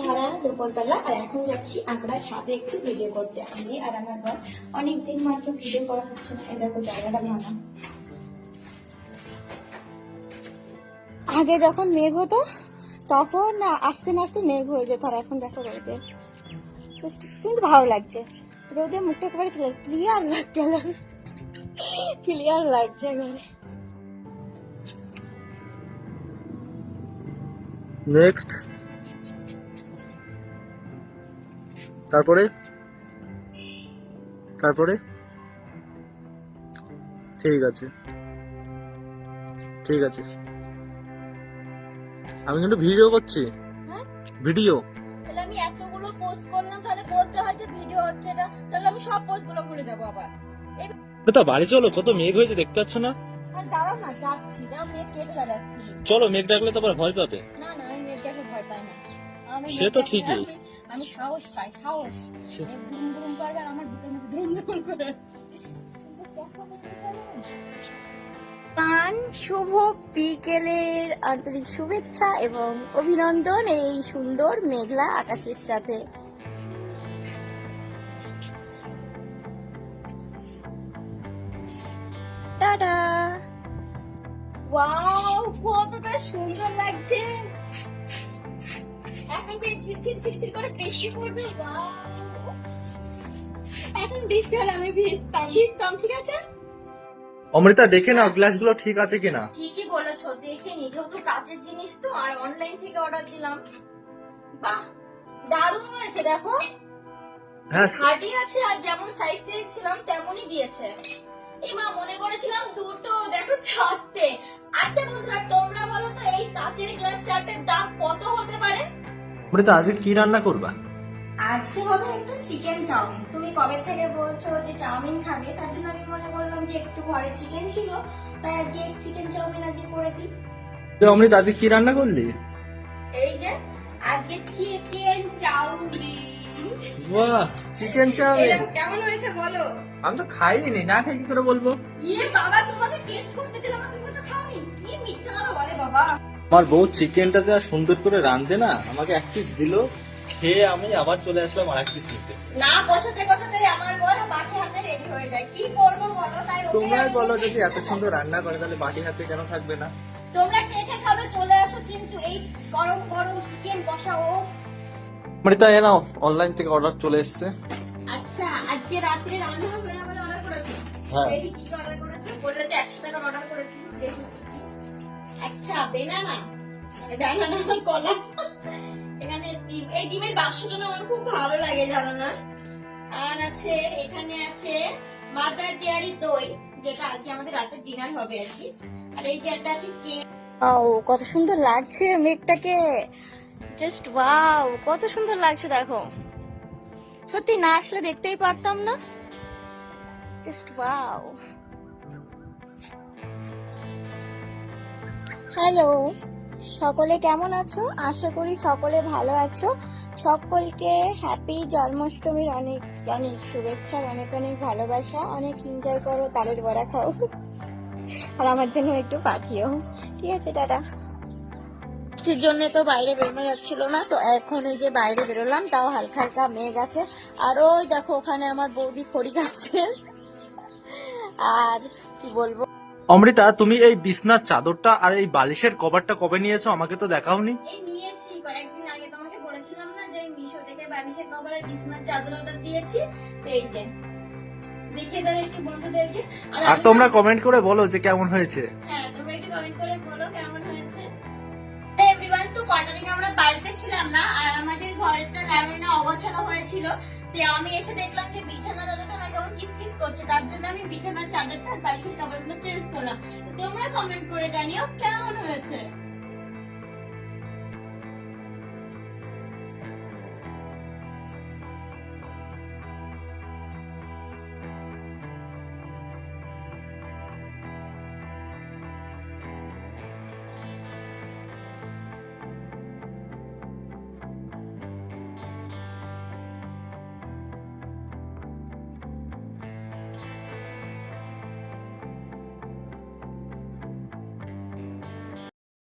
ধারা দুপুরবেলা। আর এখন যাচ্ছি আমরা ছাদে একটু ভিডিও করতে। আমি আর আমার বর অনেকদিন মাত্র ভিডিও করা হচ্ছে না দেখো জায়গাটা ভাঙা আগে যখন মেঘ হতো, তখন না, আস্তে না আস্তে মেঘ হয়ে যেত, আর এখন দেখো রোদে কিন্তু ভালো লাগছে। রোদে মুখটা একেবারে ক্লিয়ার লাগছে ক্লিয়ার লাগছে একেবারে। নেক্সট তারপরে? তারপরে? ঠিক আছে। ঠিক আছে। আমি কিন্তু ভিডিও করছি। হ্যাঁ? ভিডিও। তাহলে আমি এতগুলো পোস্ট করলাম তাহলে বলতে হয় যে ভিডিও হচ্ছে না। তাহলে আমি সব পোস্টগুলো ভুলে যাব আবার। তা বাড়ি চলো কত মেঘ হয়েছে দেখতে পাচ্ছ না? দাঁড়াও না যাচ্ছি। মেয়ে কেটে দাঁড়াচ্ছি চলো মেঘ ডাকলে তো আবার ভয় পাবে। না না আমি মেয়েকে এখন ভয় পাই না। সে তো ঠিকই। আমি- সাহস পাই সাহস। ধুম ধুম করবে আর আমার বুকের মধ্যে ধুম ধুম করে। পান শুভ বিকেলের আন্তরিক শুভেচ্ছা এবং অভিনন্দন এই সুন্দর মেঘলা আকাশের সাথে। টাটা! ওয়াও কতটা সুন্দর লাগছে। এখন ঝিরঝির ঝিরঝির করে বৃষ্টি পড়বে এখন বৃষ্টি হলে আমি ভিজতাম ভিজতাম ঠিক আছে? অমৃতা দেখে নাও গ্লাসগুলো ঠিক আছে কিনা। ঠিকই বলেছ দেখে নি যেহেতু কাচের জিনিস তো আর অনলাইন থেকে অর্ডার দিলাম। বাহ দারুণ হয়েছে দেখো। হ্যাঁ হার্ডি আছে আর যেমন সাইজ চেয়েছিলাম তেমনই দিয়েছে। এই মা মনে করেছিলাম দুটো দেখো চারটে। আচ্ছা বন্ধুরা তোমরা বলো তো এই কাচের গ্লাস চারটের দাম কত হতে পারে? অমৃতা আজকে কি রান্না করবা? আজকে হবে একটু চিকেন চাউমিন। তুমি কবে থেকে বলছো যে চাউমিন খাবে? তার জন্য আমি মনে করলাম যে একটু ঘরে চিকেন ছিল তাই আজকে চিকেন চাউমিন আজকে করে দিই। অমৃতা আজকে কি রান্না করলি? এই যে আজকে চিকেন চাউমিন। বাহ চিকেন চাউমিন। কেমন হয়েছে বলো? আমি তো খাইনি না খাই কি করে বলব? ইয়ে বাবা তোমাকে টেস্ট করতে দিলাম বলছো খাওনি। কি মিথ্যা কথা বলে বাবা? আমার বউ চিকেনটা যা সুন্দর করে রাঁধে না আমাকে এক পিস দিল খেয়ে আমি আবার চলে আসলাম আর এক পিস নিতে। না বসাতে বসাতে আমার বর বাকি হাতে রেডি হয়ে যায়। কি করব বলো? তাই তোমরাই বলো যদি এত সুন্দর রান্না করে তাহলে বাটি হাতে কেন থাকবে না? তোমরা কে কে খাবে চলে আসো কিন্তু এই গরম গরম চিকেন বসাও। অমৃতা এ নাও অনলাইন থেকে অর্ডার চলে এসেছে। আচ্ছা আজকে রাত্রে রান্না হবে না বলে অর্ডার করেছ? হ্যাঁ। এই কি অর্ডার করেছ? বললে তো একশো টাকার অর্ডার করেছি। দেখি। আচ্ছা বেনানা। বেনানা কলা? এখানে ডিম এই ডিমের বাক্সটা আমার খুব ভালো লাগে জানো না? আর আছে এখানে আছে মাদার ডেয়ারি দই যেটা আজকে আমাদের রাতের ডিনার হবে আর কি। আর এই যে একটা আছে কেক। ও কত সুন্দর লাগছে মেঘটাকে। জাস্ট ওয়াও কত সুন্দর লাগছে দেখো। সত্যি না আসলে দেখতেই পারতাম না। Just wow. হ্যালো। সকলে কেমন আছো? আশা করি সকলে ভালো আছো। সকলকে হ্যাপি জন্মাষ্টমীর অনেক অনেক শুভেচ্ছা, অনেক অনেক ভালোবাসা, অনেক এনজয় করো, তালের বড়া খাও। আর আমার জন্য একটু পাঠিও। ঠিক আছে, টাটা। বৃষ্টির জন্য তো বাইরে বেরোনো যাচ্ছিল না, তো এখন এই যে বাইরে বেরোলাম, তাও হালকা হালকা মেঘ আছে। আর ওই দেখো, ওখানে আমার বৌদি খড়ি কাটছে আর কি বলব? অমৃতা তুমি এই বিছনার চাদরটা আর এই বালিশের কভারটা কবে নিয়েছো? আমাকে তো দেখাওনি। এই নিয়েছি কয়েকদিন আগে। তোমাকে বলেছিলাম না যে মিশো থেকে বালিশের কভারের বিছনার চাদর অর্ডার দিয়েছি? তো এই যে দেখিয়ে দাও একটু বন্ধুদেরকে। আর তোমরা কমেন্ট করে বলো যে কেমন হয়েছে। হ্যাঁ তোমরা একটু কমেন্ট করে বলো কেমন হয়েছে। এভরিওয়ান তো কটা দিন আমরা বাড়িতে ছিলাম না আর আমাদের ঘরটা তেমন না অগোছালো হয়েছিল। তো আমি এসে দেখলাম যে বিছানা কিসকিস করছে, তার জন্য আমি বিছানার চাদরটা বালিশের কাপড়গুলো চেঞ্জ করলাম। তোমরা কমেন্ট করে জানিও কেমন হয়েছে।